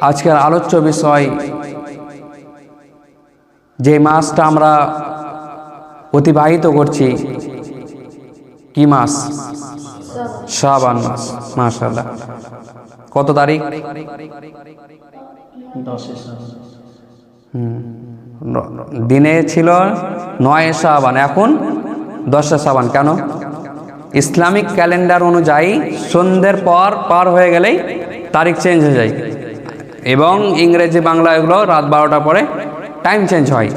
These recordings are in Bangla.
আজকের আলোচ্য বিষয় যে মাসটা আমরা অতিবাহিত করছি কি মাস শাবান মাস মাশাল্লাহ কত তারিখ? দিনে ছিল নয় শাবান এখন দশটা শাবান কেন? ইসলামিক ক্যালেন্ডার অনুযায়ী সন্ধ্যের পর পার হয়ে গেলেই তারিখ চেঞ্জ হয়ে যায়। এবং ইংরেজি বাংলা এগুলো রাত বারোটা পরে টাইম চেঞ্জ হয়।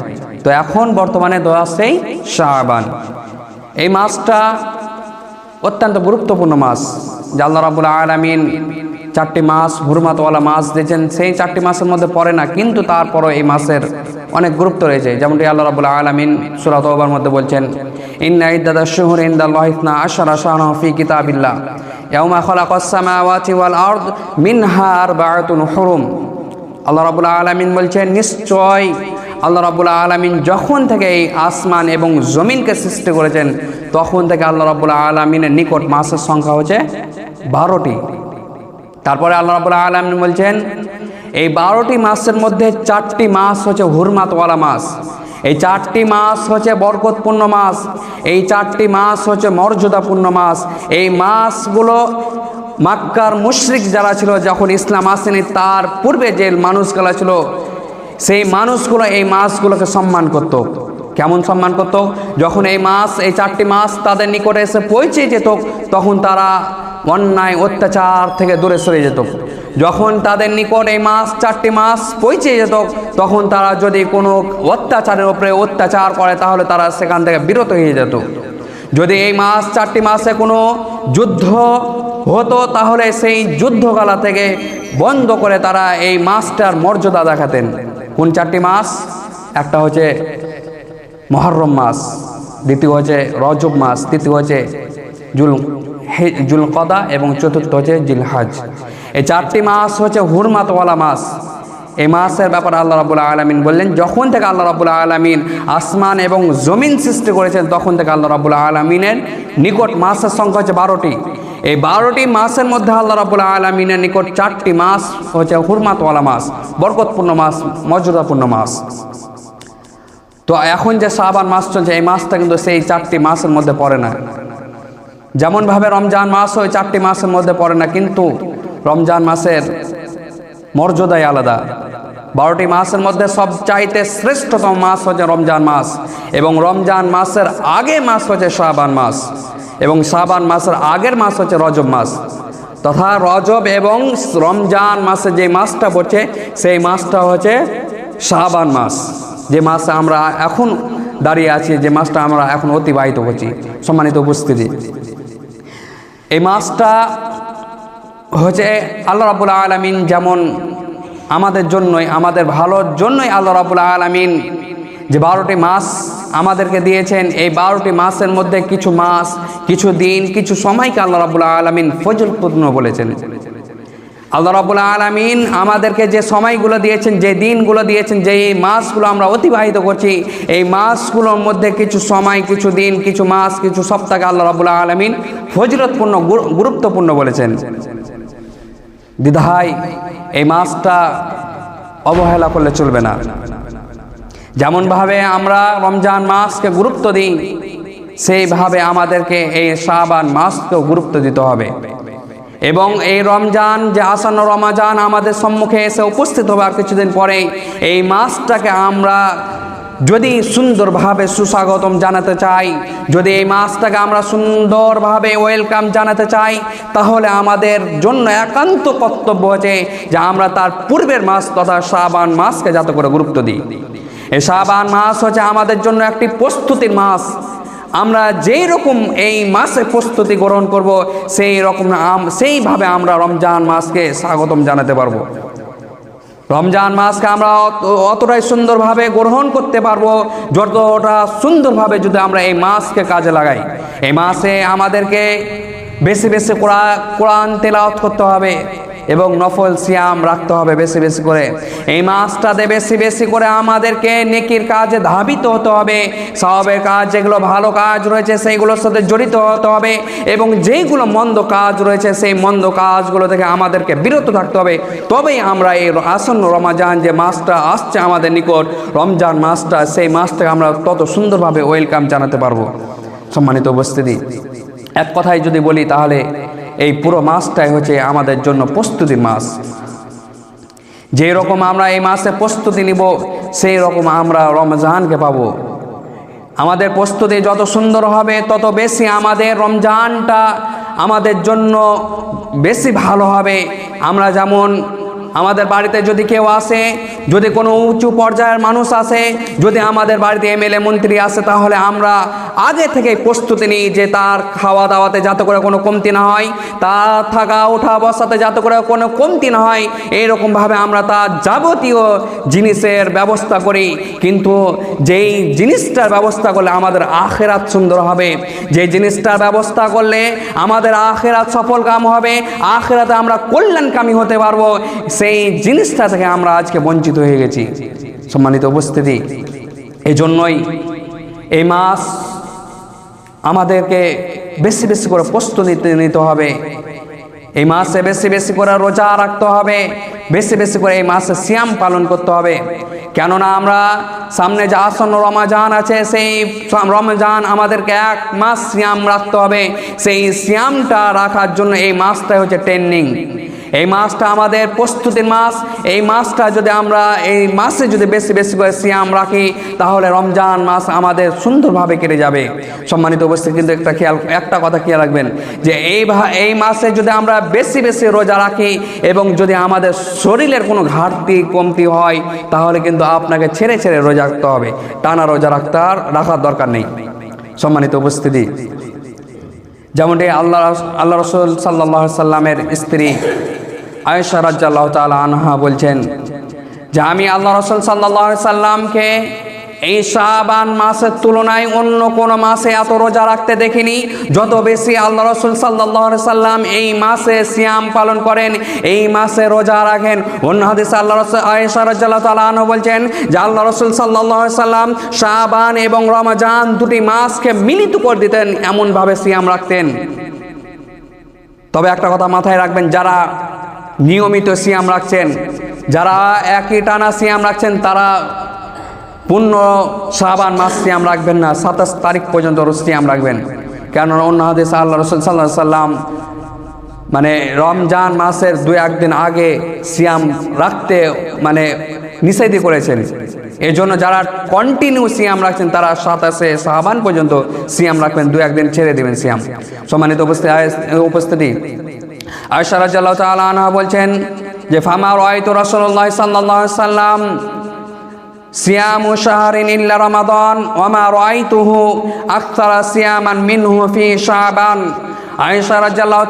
তো এখন বর্তমানে দশই শাবান। এই মাসটা অত্যন্ত গুরুত্বপূর্ণ যে আল্লাহ রাবুল আলমিন চারটি মাস, হুরমাতওয়ালা মাস দিয়েছেন, সেই চারটি মাসের মধ্যে পড়ে না, কিন্তু তারপরও এই মাসের অনেক গুরুত্ব রয়েছে। যেমনটি আল্লাহ রাবুল আলমিন সুরাত ওবার মধ্যে বলছেন, ইন্না ইদ্দাদা শুহুর ইন্দাল্লাহ ইসনা আশারা শাহনা ফি কিতাবিল্লাহ। ইয়াউমা খালাকাস সামাওয়াতি ওয়াল আরদ মিনহা আরবাআতুন হুরুম। আল্লাহ রাবুল আলমিন বলছেন, নিশ্চয় আল্লাহ যখন থেকে এই আসমান এবং জমিনকে সৃষ্টি করেছেন, তখন থেকে আল্লাহ রাবুল আলমিনের নিকট মাসের সংখ্যা হচ্ছে বারোটি। তারপরে আল্লাহ রাবুল আলমিন বলছেন, এই বারোটি মাসের মধ্যে চারটি মাস হচ্ছে হুরমাতওয়ালা মাস এই চারটি মাস হচ্ছে বরকতপূর্ণ মাস, এই চারটি মাস হচ্ছে মর্যাদাপূর্ণ মাস এই মাসগুলো মাক্কার মুশরিক যারা ছিল, যখন ইসলাম আসেনি, তার পূর্বে যে মানুষগুলো ছিল, সেই মানুষগুলো এই মাসগুলোকে সম্মান করত। কেমন সম্মান করত যখন এই মাস, এই চারটি মাস তাদের নিকটে এসে পৌঁছে যেত, তখন তারা অন্যায়, অত্যাচার থেকে দূরে সরে যেত। যখন তাদের নিকট এই মাস, চারটি মাস পৌঁছে যেত, তখন তারা যদি কোনো অত্যাচারের উপরে অত্যাচার করে, তাহলে তারা সেখান থেকে বিরত হয়ে যেত। যদি এই মাস, চারটি মাসে কোনো যুদ্ধ হতো, তাহলে সেই যুদ্ধকালা থেকে বন্ধ করে তারা এই মাসটার মর্যাদা দেখাতেন। কোন চারটি মাস? একটা হচ্ছে মহরম মাস, দ্বিতীয় হচ্ছে রজব মাস, তৃতীয় হচ্ছে জুল জুলকদা এবং চতুর্থ হচ্ছে জিলহাজ। এই চারটি মাস হচ্ছে হুরমাতওয়ালা মাস। এই মাসের ব্যাপারে আল্লাহ রাবুল আলমিন বললেন, যখন থেকে আল্লাহ রাবুল আলমিন আসমান এবং জমিন সৃষ্টি করেছেন, তখন থেকে আল্লাহ রাবুল আলমিনের নিকট মাসের সংখ্যা হচ্ছে বারোটি। এই বারোটি মাসের মধ্যে আল্লাহ রাবুল আলমিনের নিকট চারটি মাস হচ্ছে হুরমাতওয়ালা মাস, বরকতপূর্ণ মাস, মর্যাদাপূর্ণ মাস। তো এখন যে সাবান মাস চলছে, এই মাসটা কিন্তু সেই চারটি মাসের মধ্যে পড়ে না। যেমনভাবে রমজান মাস ওই চারটি মাসের মধ্যে পড়ে না, কিন্তু রমজান মাসের মর্যাদাই আলাদা। বারোটি মাসের মধ্যে সব চাইতে শ্রেষ্ঠতম মাস হচ্ছে রমজান মাস এবং রমজান মাসের আগে মাস হচ্ছে শাবান মাস এবং শাবান মাসের আগের মাস হচ্ছে রজব মাস। তথা রজব এবং রমজান মাসে যে মাসটা পড়ছে, সেই মাসটা হচ্ছে শাবান মাস। যে মাসে আমরা এখন দাঁড়িয়ে আছি, যে মাসটা আমরা এখন অতিবাহিত করছি। সম্মানিত উপস্থিতি। এই মাসটা হচ্ছে আল্লাহ রাবুল আলমিন যেমন আমাদের জন্যই, আমাদের ভালোর জন্যই আল্লাহ রাবুল আলমিন যে বারোটি মাস আমাদেরকে দিয়েছেন। এই বারোটি মাসের মধ্যে কিছু মাস, কিছু দিন, কিছু সময়কে আল্লাহ রাবুল আলমিন ফজলপূর্ণ বলেছেন। আল্লাহ রাবুল আলমিন আমাদেরকে যে সময়গুলো দিয়েছেন, যে দিনগুলো দিয়েছেন যে এই মাসগুলো আমরা অতিবাহিত করছি, এই মাসগুলোর মধ্যে কিছু সময়, কিছু দিন, কিছু মাস, কিছু সপ্তাহে আল্লাহ রাবুল আলমিন ফজরতপূর্ণ গুরু- গুরুত্বপূর্ণ বলেছেন। দিদাই এই মাসটা অবহেলা করলে চলবে না। যেমনভাবে আমরা রমজান মাসকে গুরুত্ব দিই, সেইভাবে আমাদেরকে এই শাবান মাসকেও গুরুত্ব দিতে হবে। এবং এই রমজান যে আসন্ন রমাজান আমাদের সম্মুখে এসে উপস্থিত হবে আর কিছুদিন পরে, এই মাসটাকে আমরা যদি সুন্দরভাবে সুস্বাগতম জানাতে চাই, যদি এই মাসটাকে আমরা সুন্দরভাবে ওয়েলকাম জানাতে চাই, তাহলে আমাদের জন্য একান্ত কর্তব্য হচ্ছে যে আমরা তার পূর্বের মাস তথা শাবান মাসকে যাতে করে গুরুত্ব দিই। এই শাবান মাস হচ্ছে আমাদের জন্য একটি প্রস্তুতির মাস। আমরা যেই রকম এই মাসে প্রস্তুতি গ্রহণ করব, সেই রকম সেইভাবে আমরা রমজান মাসকে স্বাগতম জানাতে পারব। রমজান মাসকে আমরা অত- অতটাই সুন্দরভাবে গ্রহণ করতে পারব, যতটা সুন্দরভাবে যদি আমরা এই মাসকে কাজে লাগাই। এই মাসে আমাদেরকে বেশি বেশি কোরআ- কোরআন তেলাওয়াত করতে হবে এবং নফল সিয়াম রাখতে হবে বেশি বেশি করে। এই মাসটাতে বেশি বেশি করে আমাদেরকে নেকির কাজে ধাবিত হতে হবে। সবের কাজ যেগুলো ভালো কাজ রয়েছে সেইগুলোর সাথে জড়িত হতে হবে এবং যেইগুলো মন্দ কাজ রয়েছে সেই মন্দ কাজগুলো থেকে আমাদেরকে বিরত থাকতে হবে। তবেই আমরা এই আসন্ন রমাজান যে মাসটা আসছে আমাদের নিকট, রমজান মাসটা, সেই মাসটাকে আমরা তত সুন্দরভাবে ওয়েলকাম জানাতে পারব। সম্মানিত উপস্থিতি, এক কথায় যদি বলি তাহলে এই পুরো মাছটাই হচ্ছে আমাদের জন্য প্রস্তুতি মাছ যেই রকম আমরা এই মাসে প্রস্তুতি নিব, সেই রকম আমরা রমজানকে পাব। আমাদের প্রস্তুতি যত সুন্দর হবে, তত বেশি আমাদের রমজানটা আমাদের জন্য বেশি ভালো হবে। আমরা যেমন আমাদের বাড়িতে যদি কেউ আসে, যদি কোনো উঁচু পর্যায়ের মানুষ আসে, যদি আমাদের বাড়িতে এমএলএ মন্ত্রী আসে, তাহলে আমরা আগে থেকে প্রস্তুতি নিই যে তার খাওয়া দাওয়াতে যাতে করে কোনো কমতি না হয়, তার থাকা, ওঠা, বসাতে যাতে করে কোনো কমতি না হয়, এইরকমভাবে আমরা তার যাবতীয় জিনিসের ব্যবস্থা করি। কিন্তু যেই জিনিসটার ব্যবস্থা করলে আমাদের আখেরাত সুন্দর হবে, যে জিনিসটার ব্যবস্থা করলে আমাদের আখেরাত সফল কাম হবে, আখেরাতে আমরা কল্যাণকামী হতে পারব। সেই জিনিসটা থেকে আমরা আজকে বঞ্চিত হয়ে গেছি। সম্মানিত উপস্থিতি। এই জন্যই এই মাস আমাদেরকে বেশি বেশি করে প্রস্তুতি নিতে হবে। এই মাসে বেশি বেশি করে রোজা রাখতে হবে। বেশি বেশি করে এই মাসে সিয়াম পালন করতে হবে। কেননা আমরা সামনে যে আসন্ন রমাজান আছে, সেই রমজান আমাদেরকে এক মাস সিয়াম রাখতে হবে। সেই সিয়ামটা রাখার জন্য এই মাসটাই হচ্ছে ট্রেনিং এই মাসটা আমাদের প্রস্তুতির মাস এই মাসটা যদি আমরা, এই মাসে যদি বেশি বেশি করে সিয়াম রাখি, তাহলে রমজান মাস আমাদের সুন্দরভাবে কেটে যাবে। সম্মানিত অবস্থা কিন্তু একটা খেয়াল, একটা কথা খেয়াল রাখবেন, যে এই এই মাসে যদি আমরা বেশি বেশি রোজা রাখি এবং যদি আমাদের শরীরের কোনো ঘাটতি, কমতি হয়, তাহলে কিন্তু আপনাকে ছেড়ে ছেড়ে রোজা রাখতে হবে। টানা রোজা রাখতে আর রাখার দরকার নেই। সম্মানিত উপস্থিতি, যেমনটি আল্লাহ আল্লাহ রসুল সাল্লাহ সাল্লামের স্ত্রী আয়েশা রাজ্জাল্লাহ তাল আনহা বলছেন যে আমি আল্লাহ রসুল সাল্লাহ সাল্লামকে এই শাবান মাসের তুলনায় অন্য কোনো মাসে এত রোজা রাখতে দেখিনি। যত বেশি আল্লাহ রসুল সাল্লাহ সাল্লাম এই মাসে সিয়াম পালন করেন, এই মাসে রোজা রাখেন। অন্য হাদিস আল্লাহ রসুল আয়েশা রাজ্লাহ তালু বলছেন যে আল্লাহ রসুল সাল্লাহ সাল্লাম শাবান এবং রমজান দুটি মাসকে মিলিত করে দিতেন, এমনভাবে সিয়াম রাখতেন। তবে একটা কথা মাথায় রাখবেন, যারা নিয়মিত সিয়াম রাখছেন। যারা একই টানা সিয়াম রাখছেন, তারা পূর্ণ শাবান মাস সিয়াম রাখবেন না, সাতাশ তারিখ পর্যন্ত সিয়াম রাখবেন। কেননা অন্য হাদিস আল্লাহ রসুল সাল্লাহ সাল্লাম মানে রমজান মাসের দু একদিন আগে সিয়াম রাখতে মানে নিষেধই করেছেন। এই জন্য যারা কন্টিনিউ সিয়াম রাখছেন, তারা সাতাশে সাহাবান পর্যন্ত সিয়াম রাখবেন দু একদিন ছেড়ে দেবেন সিয়াম। সম্মানিত উপস্থিতি উপস্থিতি। আয়সা রাজ্লাহ তাল বলছেন যে, ফামা রয়ত রসল্লাহ সাল্লাহ সাল্লাম সিয়াম শাহরিন ইল্লা রমাদান ওমা রাইতুহু আকসারা সিয়ামান মিনহু ফি শাবান। আয়েশা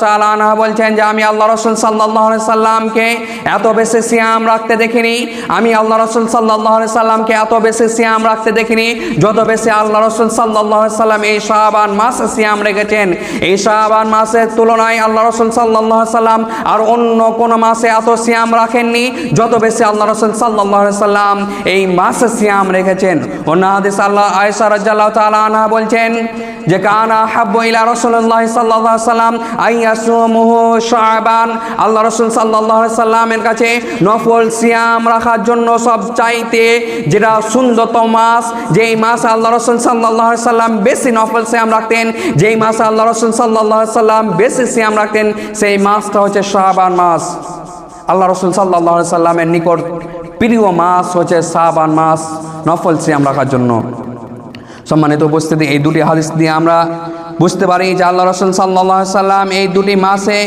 তাআলা আনহা বলছেন যে, আমি আল্লাহ রাসূল আলাইহি সাল্লামকে এত বেশি সিয়াম রাখতে দেখিনি। আমি আল্লাহ রাসূল আলাইহি সাল্লামকে এত বেশি সিয়াম রাখতে দেখিনি। যত বেশি আল্লাহ রাসূল আলাইহি সাল্লাম এই শাবান মাসে সিয়াম রেখেছেন, এই শাবান মাসের তুলনায় আল্লাহ রাসূল আলাইহি সাল্লাম আর অন্য কোন মাসে এত সিয়াম রাখেননি। যত বেশি আল্লাহ রাসূল আলাইহি সাল্লাম এই মাসে সিয়াম রেখেছেন। অন্য হাদিস আল্লাহ আয়েশা তাআলা আনহা বলছেন যে কানা হাব্বু ইলা রাসূলুল্লাহ সাল্লাল্লাহু আলাইহি সাল্লাম আইয়াসুমুহু শাবান আল্লাহ রাসূল আলাইহি সাল্লামের কাছে নফল সিয়াম রাখার জন্য সব চাইতে যেটা সুন্দরতম মাস যেই মাস আল্লাহ রাসূল আলাইহি সাল্লাম বেশি নফল সিয়াম রাখতেন, যেই মাস আল্লাহ রাসূল আলাইহি সাল্লাম বেশি সিয়াম রাখতেন, সেই মাসটা হচ্ছে শাবান মাস আল্লাহ রসুল সাল্লাহ সাল্লামের নিকট প্রিয় মাস হচ্ছে সাবান মাস নফল সিয়াম রাখার জন্য। সম্মানিত উপস্থিতি, এই দুটি হাদিস দিয়ে আমরা বুঝতে পারি যে আল্লাহ রসুল সাল্লাহ সাল্লাম এই দুটি মাসে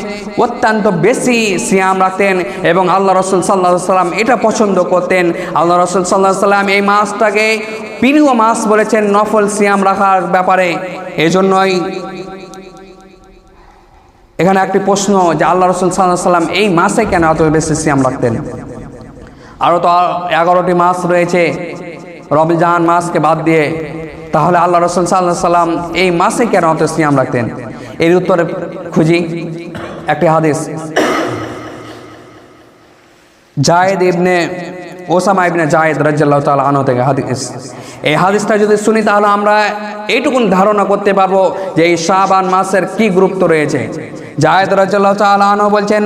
অত্যন্ত বেশি সিয়াম রাখতেন এবং আল্লাহ রসুল সাল্লাহ সাল্লাম এটা পছন্দ করতেন। আল্লাহ রসুল সাল্লাহ সাল্লাম এই মাসটাকে প্রিয় মাস বলেছেন নফল সিয়াম রাখার ব্যাপারে। এজন্যই এখানে একটি প্রশ্ন যে আল্লাহ রসুল সাল্লাহ সাল্লাম এই মাসে কেন এত বেশি সিয়াম রাখতেন? আরও তো এগারোটি মাস রয়েছে। রমজান মাসকে বাদ দিয়ে তাহলে আল্লাহ রসুল সাল্লাহ সাল্লাম এই মাসে কেন অত সিয়াম রাখতেন? এর উত্তরে খুঁজি একটি হাদিস। জায়েদ ইবনে ওসামা ইবনে জায়েদ রাজ্জাল্লাহ তাআলা আনহু থেকে হাদিস। এই হাদিসটা যদি শুনি তাহলে আমরা এইটুকুন ধারণা করতে পারব যে এই শাবান মাসের কি গুরুত্ব রয়েছে। জায়েদ রাজ্জাল্লাহ তাআলা আনহু বলছেন,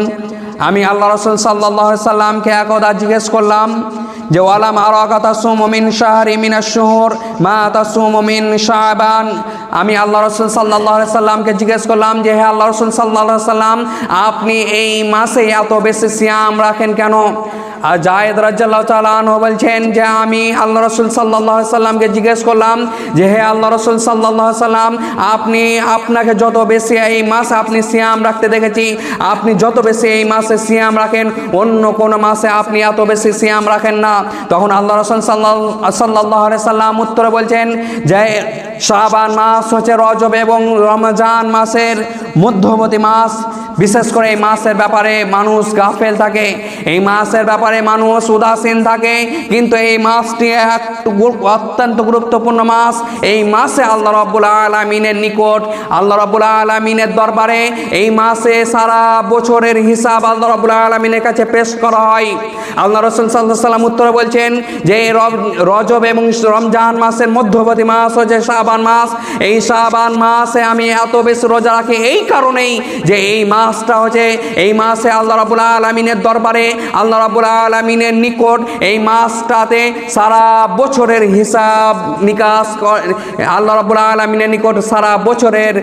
আমি আল্লাহ রসুল সাল্লাহ সাল্লামকে একদা জিজ্ঞেস করলাম যে ওয়ালাম আর তাসুম মিন শাহরি মিনা শুহুর, মা তাসুম মিন শাবান। আমি আল্লাহ রসুল সাল্লাহ সাল্লামকে জিজ্ঞেস করলাম যে, হে আল্লাহ রসুল সাল্লাহ সাল্লাম, আপনি এই মাসে এত বেশি সিয়াম রাখেন কেন? আর জায়েদ রাজ্জাল্লাহ তালাহ বলছেন যে আমি আল্লাহ রসুল সাল্লাহ সাল্লামকে জিজ্ঞেস করলাম যে হে আল্লাহ রসুল সাল্লাহ সাল্লাম, আপনি আপনাকে যত বেশি এই মাসে আপনি সিয়াম রাখতে দেখেছি, আপনি যত বেশি এই মাসে সিয়াম রাখেন, অন্য কোনো মাসে আপনি এত বেশি সিয়াম রাখেন না। তখন আল্লাহ রসুল সাল্লাহ সাল্লাহ সাল্লাম উত্তরে বলছেন যে শাবান মাস হচ্ছে রজব এবং রমজান মাসের মধ্যবর্তী মাস। বিশেষ করে এই মাসের ব্যাপারে মানুষ গাফেল থাকে। এই মাসের ব্যাপারে মানুষ উদাসীন থাকে। কিন্তু এই মাসটি অত্যন্ত গুরুত্বপূর্ণ মাস। এই মাসে আল্লাহ রব্বুল আলমিনের নিকট, আল্লাহ রব্বুল আলমিনের দরবারে এই মাসে সারা বছরের হিসাব আল্লাহ রব্বুল আলমিনের কাছে পেশ করা হয়। আল্লাহ রসুল সাল্লাম উত্তরে বলছেন যে রজব এবং রমজান মাসের মধ্যবর্তী মাস হচ্ছে শাবান মাস। এই শাবান মাসে আমি এত বেশি রোজা রাখি এই কারণেই যে, এই মাসটা হচ্ছে, এই মাসে আল্লাহ রাবুল আলমিনের দরবারে আল্লাহ রাবুল আলমিনের নিকট এই মাসটাতে সারা বছরের হিসাব নিকাশ আল্লাহ রাবুল আলমিনের নিকট সারা বছরের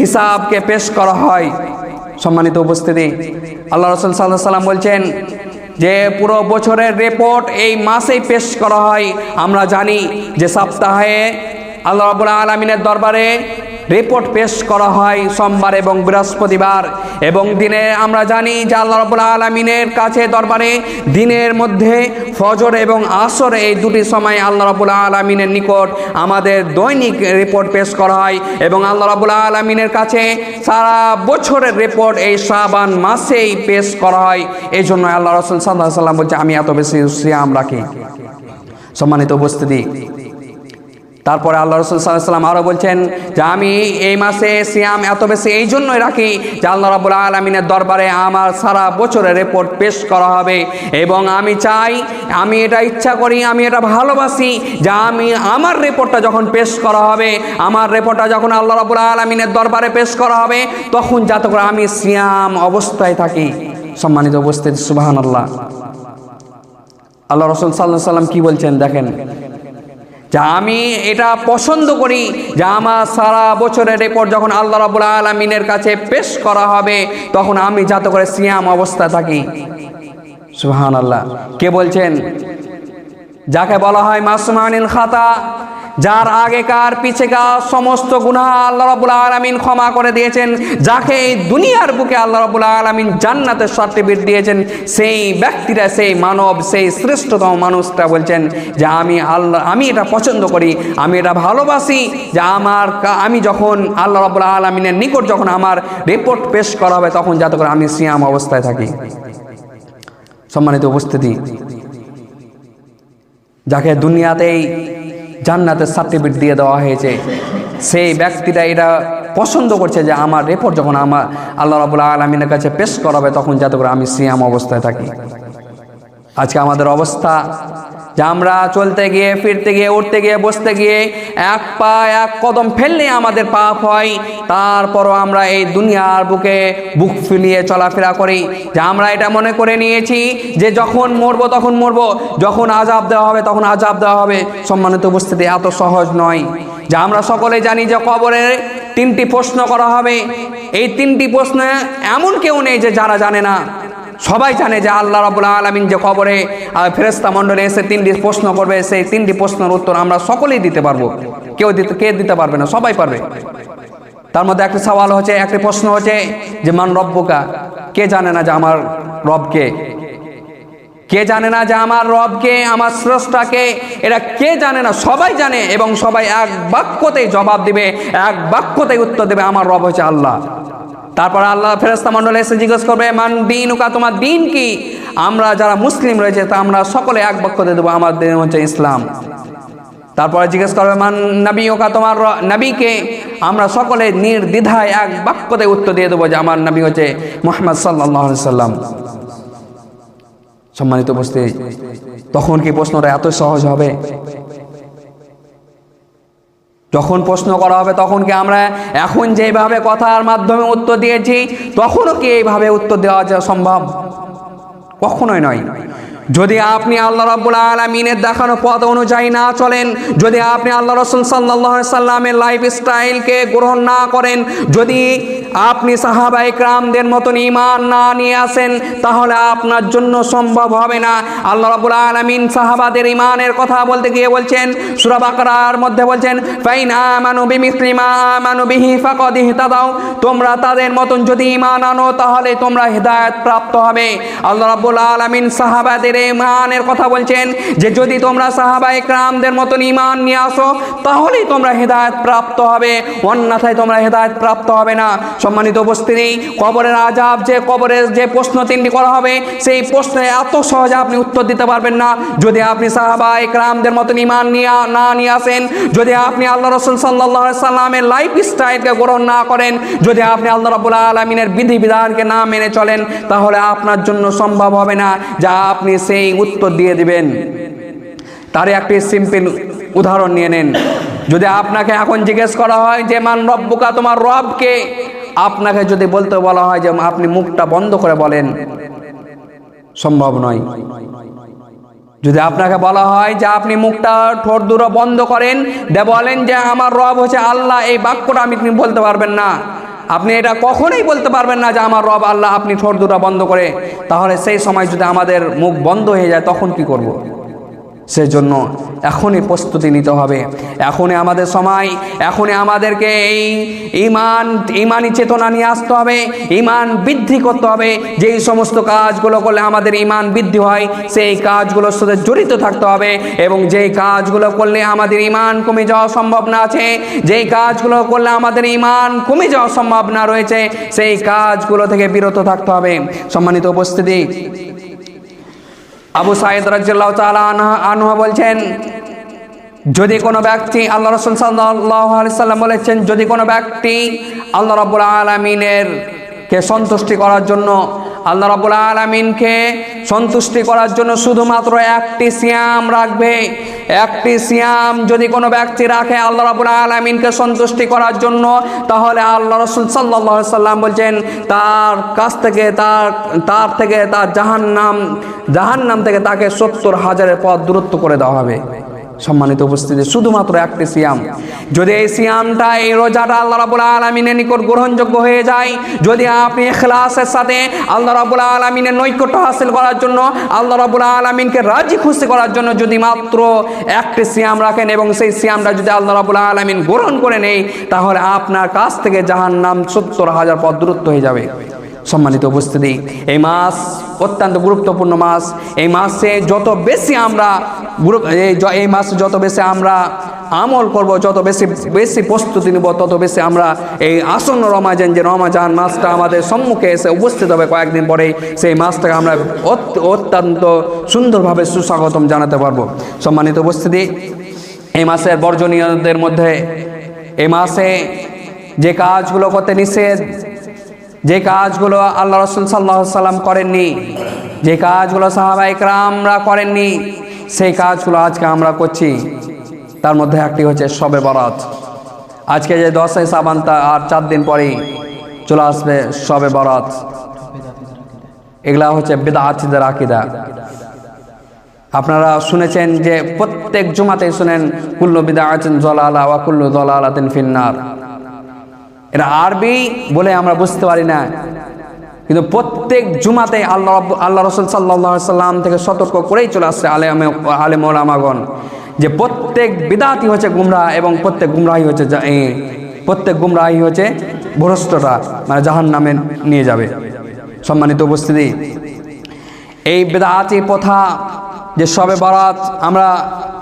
হিসাবকে পেশ করা হয়। সম্মানিত উপস্থিতি, আল্লাহ রসুল সাল্লাহ সাল্লাম বলছেন যে পুরো বছরের রিপোর্ট এই মাসেই পেশ করা হয়। আমরা জানি যে সপ্তাহে আল্লাহ রাবুল আলমিনের দরবারে রিপোর্ট পেশ করা হয় সোমবার এবং বৃহস্পতিবার। এবং দিনে আমরা জানি যে আল্লাহ রাবুল আলমিনের কাছে দরবারে দিনের মধ্যে ফজর এবং আসর এই দুটি সময় আল্লাহ রাবুল আলমিনের নিকট আমাদের দৈনিক রিপোর্ট পেশ করা হয় এবং আল্লাহ রাবুল আলমিনের কাছে সারা বছরের রিপোর্ট এই শাবান মাসেই পেশ করা হয়। এই জন্য আল্লাহ রসুল সাল্লাহ সাল্লাম বলছে, আমি এত বেশি সিয়াম রাখি। সম্মানিত উপস্থিতি তারপরে আল্লাহ রসুল সাল্লাম আরও বলছেন যে আমি এই মাসে সিয়াম এত বেশি এই জন্যই রাখি যে আল্লাহ রাবুল আলমিনের দরবারে আমার সারা বছরের রিপোর্ট পেশ করা হবে এবং আমি চাই, আমি এটা ইচ্ছা করি, আমি এটা ভালোবাসি যে আমি আমার রিপোর্টটা যখন পেশ করা হবে, আমার রিপোর্টটা যখন আল্লাহ রাবুল আলমিনের দরবারে পেশ করা হবে, তখন যাতে করে আমি সিয়াম অবস্থায় থাকি। সম্মানিত উপস্থিত সুবাহান আল্লাহ আল্লাহ রসুল সাল্লাহ সাল্লাম কি বলছেন? দেখেন যে আমি এটা পছন্দ করি, যে আমার সারা বছরের রেকর্ড যখন আল্লাহ রাবুল আলমিনের কাছে পেশ করা হবে, তখন আমি যাতে করে সিয়াম অবস্থা থাকি। সুহান আল্লাহ কে বলছেন? যাকে বলা হয় মাসুমানিল খাতা যার আগেকার পিছেকার সমস্ত গুনাহ আল্লাহ রাবুল আলমিন ক্ষমা করে দিয়েছেন, যাকে এই দুনিয়ার বুকে আল্লাহ রাবুল আলমিন জান্নাতের সার্টিফিকেট দিয়েছেন, সেই ব্যক্তিরা, সেই মানব, সেই শ্রেষ্ঠতম মানুষটা বলছেন যে আমি আল্লাহ, আমি এটা পছন্দ করি, আমি এটা ভালোবাসি, যে আমার আমি যখন আল্লাহ রাবুল আলমিনের নিকট যখন আমার রিপোর্ট পেশ করা হবে, তখন যাতে করে আমি সিয়াম অবস্থায় থাকি। সম্মানিত উপস্থিতি, যাকে দুনিয়াতেই জান্নাতের সার্টিফিকেট দিয়ে দেওয়া হয়েছে। সেই ব্যক্তিটা এটা পছন্দ করছে যে আমার রেপোর্ট যখন আমার আল্লাহ রাবুল আলমিনের কাছে পেশ করাবে, তখন যাতে করে আমি সিয়াম অবস্থায় থাকি। আজকে আমাদের অবস্থা যে আমরা চলতে গিয়ে, ফিরতে গিয়ে, উঠতে গিয়ে, বসতে গিয়ে এক পা, এক কদম ফেললে আমাদের পাপ হয়। তারপরও আমরা এই দুনিয়ার বুকে বুক ফিলিয়ে চলাফেরা করি। যে আমরা এটা মনে করে নিয়েছি যে যখন মরবো তখন মরবো, যখন আজাব দেওয়া হবে তখন আজাব দেওয়া হবে। সম্মানিত উপস্থিতি, এত সহজ নয়। যে আমরা সকলে জানি যে কবরে তিনটি প্রশ্ন করা হবে। এই তিনটি প্রশ্ন এমন কেউ নেই যে যারা জানে না। সবাই জানে যে আল্লাহ রাবুল আলমিন যে খবরে ফেরেস্তা মণ্ডলে এসে তিনটি প্রশ্ন করবে, সেই তিনটি প্রশ্নের উত্তর আমরা সকলেই দিতে পারব। কেউ দিতে, কে দিতে পারবে না? সবাই পারবে। তার মধ্যে একটা সওয়াল হচ্ছে, একটি প্রশ্ন হচ্ছে যে, মান রব্বকা? কে জানে না যে আমার রবকে? কে জানে না যে আমার রবকে, আমার স্রষ্টাকে? এরা কে জানে না? সবাই জানে এবং সবাই এক বাক্যতেই জবাব দিবে, এক বাক্যতেই উত্তর দেবে, আমার রব হচ্ছে আল্লাহ। তারপর আল্লাহ ফেরেস্তা মণ্ডলে এসে জিজ্ঞেস করবে, মান দিন উকা তোমার দিন কি? আমরা যারা মুসলিম রয়েছে, তা আমরা সকলে এক বাক্যতে দিয়ে দেবো, আমার দিন হচ্ছে ইসলাম। তারপরে জিজ্ঞেস করবে, মান নবী ওকা তোমার নবীকে? আমরা সকলে নির্দ্বিধায় এক বাক্যতে উত্তর দিয়ে দেবো যে, আমার নবী হচ্ছে মোহাম্মদ সাল্লাহ সাল্লাম। সম্মানিত উপস্থিতি, তখন কি প্রশ্নটা এত সহজ হবে? যখন প্রশ্ন করা হবে তখন কি আমরা এখন যেভাবে কথার মাধ্যমে উত্তর দিয়েছি, তখনও কি এইভাবে উত্তর দেওয়া সম্ভব? কখনোই নয়। যদি আপনি আল্লাহ রাব্বুল আলমিনের দেখানো পথ অনুযায়ী না চলেন, যদি আপনি আল্লাহ রসুল সাল্লাহ সাল্লামের লাইফ স্টাইলকে গ্রহণ না করেন, যদি আপনি সাহাবা ইকরামদের মতন ইমান না নিয়ে আসেন, তাহলে আপনার জন্য সম্ভব হবে না। আল্লাহ রাব্বুল আলামিন সাহাবাদের ইমানের কথা বলতে গিয়ে বলছেন, সূরা বাকারার মধ্যে বলছেন, ফাইন আমানু বিমিসলি মা আমানু বিহি ফাকাদ ইহতাদাও তোমরা তাদের মতন যদি ইমান আনো, তাহলে তোমরা হেদায়েত প্রাপ্ত হবে। আল্লাহ রাব্বুল আলামিন সাহাবাদের ইমানের কথা বলছেন যে যদি তোমরা সাহাবা ইকরামদের মতন ইমান নিয়ে আসো, তাহলেই তোমরা হেদায়েত প্রাপ্ত হবে। অন্যথায় তোমরা হেদায়েত প্রাপ্ত হবে না। সম্মানিত উপস্থিতি, কবরের আজাব যে কবরের যে প্রশ্ন তিনটি করা হবে, সেই প্রশ্নে এত সহজে আপনি উত্তর দিতে পারবেন না। যদি আপনি সাহাবা ইকরামদের মতন ইমান নিয়ে, না নিয়ে আসেন, যদি আপনি আল্লাহ রসুল সাল্লাহ সাল্লামের লাইফ স্টাইলকে গ্রহণ না করেন, যদি আপনি আল্লাহ রাবুল আলমিনের বিধিবিধানকে না মেনে চলেন, তাহলে আপনার জন্য সম্ভব হবে না যা আপনি সেই উত্তর দিয়ে দিবেন। তার একটি সিম্পল উদাহরণ নিয়ে নেন। যদি আপনাকে এখন জিজ্ঞেস করা হয় যে, মান রব্বুকা, তোমার রবকে আপনাকে যদি বলতে বলা হয় যে, আপনি মুখটা বন্ধ করে বলেন। সম্ভব নয়। যদি আপনাকে বলা হয় যে, আপনি মুখটা ঠোঁট দুটো বন্ধ করেন। দে বলেন যে, আমার রব হচ্ছে আল্লাহ। এই বাক্যটা আপনি বলতে পারবেন না। আপনি এটা কখনোই বলতে পারবেন না যে আমার রব আল্লাহ আপনি ঠোঁট দুটা বন্ধ করে তাহলে সেই সময় যদি আমাদের মুখ বন্ধ হয়ে যায়, তখন কি করব। সেজন্য এখনই প্রস্তুতি নিতে হবে। এখনই আমাদের সময়, এখনই আমাদেরকে এই ইমান ইমানি চেতনা নিয়ে আসতে হবে ইমান বৃদ্ধি করতে হবে। যেই সমস্ত কাজগুলো করলে আমাদের ইমান বৃদ্ধি হয়, সেই কাজগুলোর সাথে জড়িত থাকতে হবে এবং যেই কাজগুলো করলে আমাদের ইমান কমে যাওয়া সম্ভব না আছে, যেই কাজগুলো করলে আমাদের ইমান কমে যাওয়া সম্ভব না রয়েছে, সেই কাজগুলো থেকে বিরত থাকতে হবে। সম্মানিত উপস্থিতি আবু সাইদ রাজ্লাহ তালা আনহা বলছেন, যদি কোনো ব্যক্তি আল্লাহ রসুল সাল্লাম বলেছেন, যদি কোনো ব্যক্তি আল্লাহ রবুল আলমিনের কে সন্তুষ্টি করার জন্য, আল্লাহ রবুল আলমিনকে সন্তুষ্টি করার জন্য শুধুমাত্র একটি সিয়াম রাখবে একটি সিয়াম যদি কোনো ব্যক্তি রাখে, আল্লাহ রাবুল আলমিনকে সন্তুষ্টি করার জন্য, তাহলে আল্লাহ রসুল সাল্লাহ সাল্লাম বলছেন, তার কাছ থেকে তার তার থেকে তার জাহান্নাম জাহান্নাম থেকে তাকে সত্তর হাজারের পথ দূরত্ব করে দেওয়া হবে। সম্মানিত উপস্থিতি, শুধুমাত্র একটি সিয়াম। যদি এই সিয়ামটা, এই রোজাটা আল্লাহ রাবুল আলমিনের নিকট গ্রহণযোগ্য হয়ে যায়, যদি আপনি এখলাসের সাথে আল্লাহ রাবুল আলমিনের নৈকট্য হাসিল করার জন্য, আল্লাহ রাবুল আলমিনকে রাজি খুশি করার জন্য যদি মাত্র একটি সিয়াম রাখেন এবং সেই সিয়ামটা যদি আল্লাহ রাবুল আলমিন গ্রহণ করে নেই তাহলে আপনার কাছ থেকে জাহান নাম সত্তর হাজার পদ দূরত্ব হয়ে যাবে। সম্মানিত উপস্থিতি। এই মাস অত্যন্ত গুরুত্বপূর্ণ মাস। এই মাসে যত বেশি আমরা এই মাসে যত বেশি আমরা আমল করব, যত বেশি বেশি প্রস্তুতি নিব, তত বেশি আমরা এই আসন্ন রমাজান, যে রমাজান মাসটা আমাদের সম্মুখে এসে উপস্থিত হবে কয়েকদিন পরেই, সেই মাসটাকে আমরা অত- অত্যন্ত সুন্দরভাবে সুস্বাগতম জানাতে পারব। সম্মানিত উপস্থিতি, এই মাসের বর্জনীয়দের মধ্যে এই মাসে যে কাজগুলো করতে নিষেধ যে কাজগুলো আল্লাহ রসুল সাল্লাহ সাল্লাম করেননি, যে কাজগুলো সাহাবা ইকরামরা করেননি, সেই কাজগুলো আজকে আমরা করছি। তার মধ্যে একটি হচ্ছে সবে বরাত। আজকে যে দশই সাবান আর চার দিন পরেই চলে আসবে সবে বরাত। এগুলা হচ্ছে বেদাতিদের আকিদা। আপনারা শুনেছেন যে প্রত্যেক জুমাতে শুনেন, কুল্লু বিদা আছেন ওয়া কুল্লু দলালাতিন ফিন্নার এটা আরবি বলে আমরা বুঝতে পারি না। কিন্তু প্রত্যেক জুমাতে আল্লাহ আল্লাহ রসুল সাল্লাহ সাল্লাম থেকে সতর্ক করেই চলে আসছে আলেম আলেম ওলামাগণ যে প্রত্যেক বিদাতি হচ্ছে গুমরা এবং প্রত্যেক গুমরাহি হচ্ছে প্রত্যেক গুমরাহি হচ্ছে ভ্রষ্টটা মানে জাহান নামে নিয়ে যাবে। সম্মানিত উপস্থিতি। এই বেদাতি প্রথা যে সবে বরাত আমরা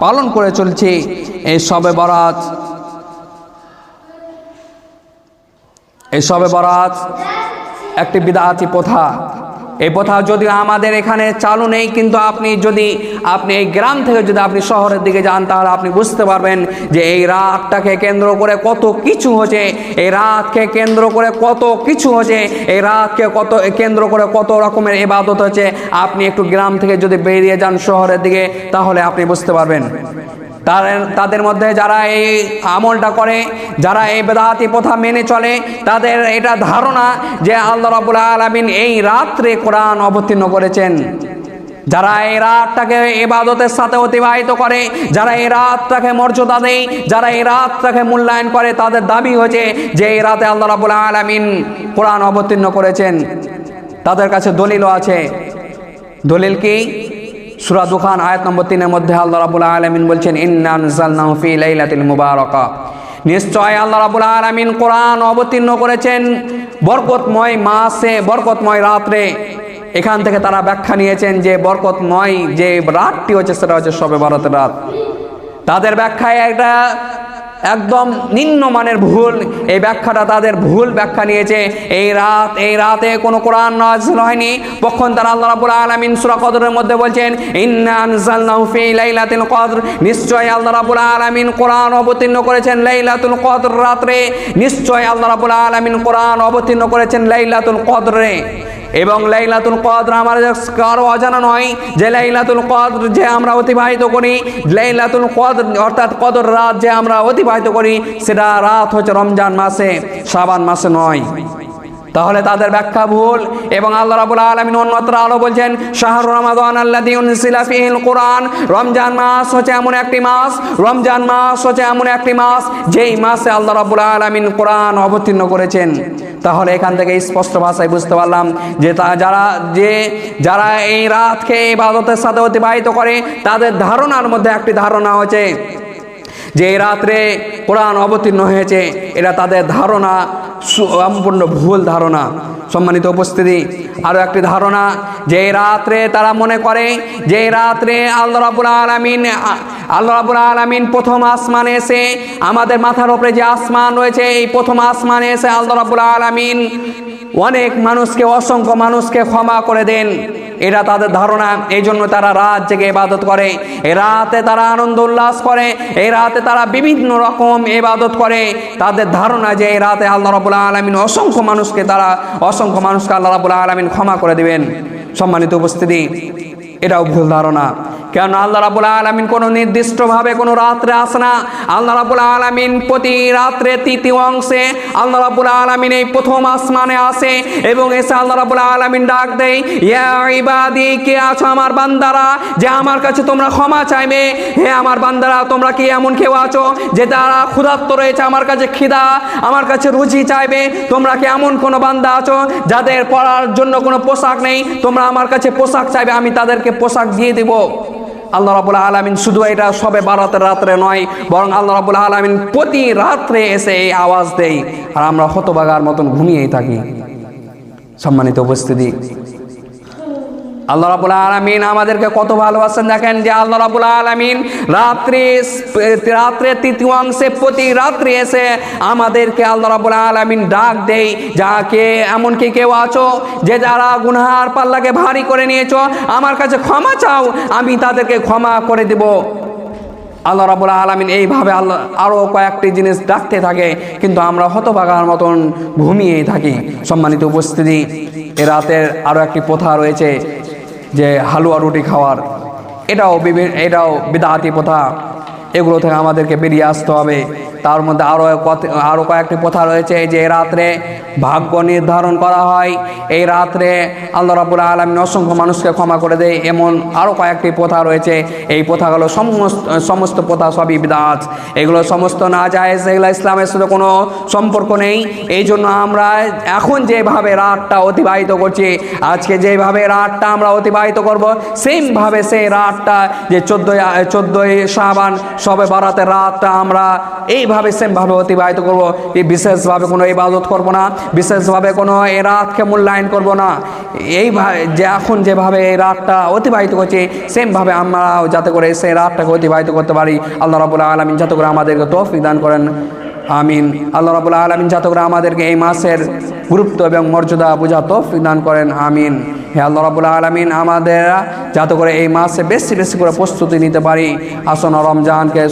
পালন করে চলছি, এই সবে বরাত এই সবে বরাত, একটি বিদাতি প্রথা। এই প্রথা যদি আমাদের এখানে চালু নেই, কিন্তু আপনি যদি, আপনি এই গ্রাম থেকে যদি আপনি শহরের দিকে যান, তাহলে আপনি বুঝতে পারবেন যে এই রাতটাকে কেন্দ্র করে কত কিছু হচ্ছে, এই রাতকে কেন্দ্র করে কত কিছু হচ্ছে, এই রাতকে কত, কেন্দ্র করে কত রকমের এবাদত হচ্ছে। আপনি একটু গ্রাম থেকে যদি বেরিয়ে যান শহরের দিকে, তাহলে আপনি বুঝতে পারবেন। তার- তাদের মধ্যে যারা এই আমলটা করে, যারা এই বেদাতি প্রথা মেনে চলে, তাদের এটা ধারণা যে আল্লাহ রাবুল আলমিন এই রাত্রে কোরআন অবতীর্ণ করেছেন। যারা এই রাতটাকে এবাদতের সাথে অতিবাহিত করে, যারা এই রাতটাকে মর্যাদা দেয়, যারা এই রাতটাকে মূল্যায়ন করে, তাদের দাবি হয়েছে যে এই রাতে আল্লাহ রাবুল আলমিন কোরআন অবতীর্ণ করেছেন। তাদের কাছে দলিলও আছে। দলিল কি? সুরা দুখান, আয়াত নম্বর তিনের মধ্যে আল্লাহ রাবুল আলমিন বলছেন ইন্নানুফিল লাইলাতিল মুবারাকা। নিশ্চয় আল্লাহ রাবুল আলমিন কোরআন অবতীর্ণ করেছেন বরকতময় মাসে, বরকতময় রাত্রে। এখান থেকে তারা ব্যাখ্যা নিয়েছেন যে বরকতময় যে রাতটি হচ্ছে, সেটা হচ্ছে সবে ভারতের রাত। তাদের ব্যাখ্যায় একটা একদম নিম্নমানের ভুল, এই ব্যাখ্যাটা তাদের ভুল ব্যাখ্যা নিয়েছে। এই রাত, এই রাতে কোনো কোরআন নাজিল হয়নি। পক্ষণ তারা আল্লাহ রাব্বুল আলামিন সূরা কদরের মধ্যে বলছেন, ইন্না আনজালনাহু ফি লাইলাতিল কদর। নিশ্চয় আল্লাহ রাব্বুল আলামিন কোরআন অবতীর্ণ করেছেন লাইলাতুল কদর রাত্রে। নিশ্চয় আল্লাহ রাব্বুল আলামিন কোরআন অবতীর্ণ করেছেন লাইলাতুল কদরে। এবং লাইলাতুল কদর আমার কারও অজানা নয় যে লাইলাতুল কদর যে আমরা অতিবাহিত করি, লাইলাতুল কদর অর্থাৎ কদর রাত যে আমরা অতিবাহিত করি, সেটা রাত হচ্ছে রমজান মাসে, শাবান মাসে নয়। তাহলে তাদের ব্যাখ্যা ভুল এবং আল্লাহ রাবুল আলমিন অন্যত্র আলো বলছেন, শাহর রমাদান ফিহিল কোরআন। রমজান মাস হচ্ছে এমন একটি মাস, রমজান মাস হচ্ছে এমন একটি মাস, যেই মাসে আল্লাহ রাবুল আলমিন কোরআন অবতীর্ণ করেছেন। তাহলে এখান থেকে স্পষ্ট ভাষায় বুঝতে পারলাম যে তা যারা, যে যারা এই রাতকে ইবাদতের সাথে অতিবাহিত করে, তাদের ধারণার মধ্যে একটি ধারণা হচ্ছে যে এই রাত্রে কোরআন অবতীর্ণ হয়েছে, এটা তাদের ধারণা সম্পূর্ণ ভুল ধারণা। সম্মানিত উপস্থিতি, আরও একটি ধারণা, যে রাত্রে তারা মনে করে যে রাত্রে আল্লাহ রাবুল আলমিন আল্লাহ রাবুল আলমিন প্রথম আসমানে এসে আমাদের মাথার উপরে যে আসমান রয়েছে, এই প্রথম আসমানে এসে আল্লাহ রাবুল আলমিন অনেক মানুষকে, অসংখ্য মানুষকে ক্ষমা করে দেন। এটা তাদের ধারণা, এই জন্য তারা রাত জেগে ইবাদত করে। এ রাতে তারা আনন্দ উল্লাস করে এই রাতে তারা বিভিন্ন রকম ইবাদত করে। তাদের ধারণা যে এই রাতে আল্লাহ রাবুল্লাহ আলমিন অসংখ্য মানুষকে তারা, অসংখ্য মানুষকে আল্লাহ রাবুল্লাহ আলমিন ক্ষমা করে দেবেন। সম্মানিত উপস্থিতি, এটাও ভুল ধারণা। কেন আল্লাহ রাবুল আলমিন কোনো নির্দিষ্টভাবে কোনো রাত্রে আসে না। আল্লাহ রাবুল আলমিন প্রতি রাত্রে তৃতীয় অংশে আল্লাহ রাবুল আলমিন এই প্রথম আসমানে আসে এবং এসে আল্লাহ রাবুল আলমিন ডাক দেয়, ইয়া কে আছো আমার বান্দারা? যে আমার কাছে তোমরা ক্ষমা চাইবে। হে আমার বান্দারা, তোমরা কি এমন কেউ আছো যে তারা ক্ষুধার্ত রয়েছে? আমার কাছে খিদা, আমার কাছে রুচি চাইবে। তোমরা কি এমন কোনো বান্দা আছো যাদের পড়ার জন্য কোনো পোশাক নেই? তোমরা আমার কাছে পোশাক চাইবে, আমি তাদেরকে পোশাক দিয়ে দিব। আল্লাহ রাবুল আলমিন শুধু এটা সবে বারাতের রাত্রে নয়, বরং আল্লাহ রাবুল আলমিন প্রতি রাত্রে এসে এই আওয়াজ দেয়। আর আমরা হতবাগার মতন ঘুমিয়েই থাকি। সম্মানিত উপস্থিতি আল্লাহ রাবুল আলমিন আমাদেরকে কত ভালোবাসেন দেখেন যে আল্লাহ রাবুল আলমিন রাত্রি রাত্রে তৃতীয় অংশে প্রতি রাত্রি এসে আমাদেরকে আল্লাহ রাবুল আলমিন ডাক দেই যাকে এমনকি কেউ আছো যে যারা গুনহার পাল্লাকে ভারী করে নিয়েছো, আমার কাছে ক্ষমা চাও, আমি তাদেরকে ক্ষমা করে দেব। আল্লাহ রাবুল আলমিন এইভাবে আল্লাহ আরও কয়েকটি জিনিস ডাকতে থাকে, কিন্তু আমরা হতভাগার মতন ঘুমিয়েই থাকি। সম্মানিত উপস্থিতি, এ রাতের আরও একটি প্রথা রয়েছে যে হালুয়া রুটি খাওয়ার, এটাও বিভিন্ন এটাও বিদাহাতি প্রথা। এগুলো থেকে আমাদেরকে বেরিয়ে আসতে হবে। তার মধ্যে আরও আরও কয়েকটি প্রথা রয়েছে যে রাত্রে ভাগ্য নির্ধারণ করা হয়। এই রাত্রে আল্লাহ রাবুল আলমিন অসংখ্য মানুষকে ক্ষমা করে দেয়, এমন আরও কয়েকটি প্রথা রয়েছে। এই প্রথাগুলো সমস্ত সমস্ত প্রথা সবই বিদাত। এগুলো সমস্ত না যায় সেগুলো ইসলামের সাথে কোনো সম্পর্ক নেই। এই জন্য আমরা এখন যেভাবে রাতটা অতিবাহিত করছি, আজকে যেভাবে রাতটা আমরা অতিবাহিত করব, সেমভাবে সেই রাতটা যে চোদ্দোই চোদ্দোই শাহবান সবে বারাতের রাতটা আমরা এইভাবে সেমভাবে অতিবাহিত করব? এই বিশেষভাবে কোনো ইবাদত করব না, বিশেষভাবে কোনো এই রাতকে মূল্যায়ন করব না। এইভাবে যে এখন যেভাবে এই রাতটা অতিবাহিত করছি সেমভাবে আমরা যাতে করে সেই রাতটাকে অতিবাহিত করতে পারি। আল্লাহ রাবুল্লাহ আলমিন যাতে করে আমাদেরকে তৌফিক দান করেন। আমিন। আল্লাহ রাবুল্লাহ আলমিন যাতে করে আমাদেরকে এই মাসের গুরুত্ব এবং মর্যাদা বোঝা তৌফিক দান করেন। আমিন। হে আল্লাহ রাবুল আলমিন, আমাদের যাতে করে এই মাসে বেশি বেশি করে প্রস্তুতি নিতে পারি আসন রমজানকে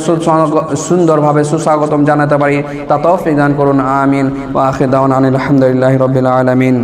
সুন্দরভাবে সুস্বাগতম জানাতে পারি, তা তৌফিক দান করুন, আমিন। রবিল আনিল আলহামদুলিল্লাহি রাব্বিল আলামিন।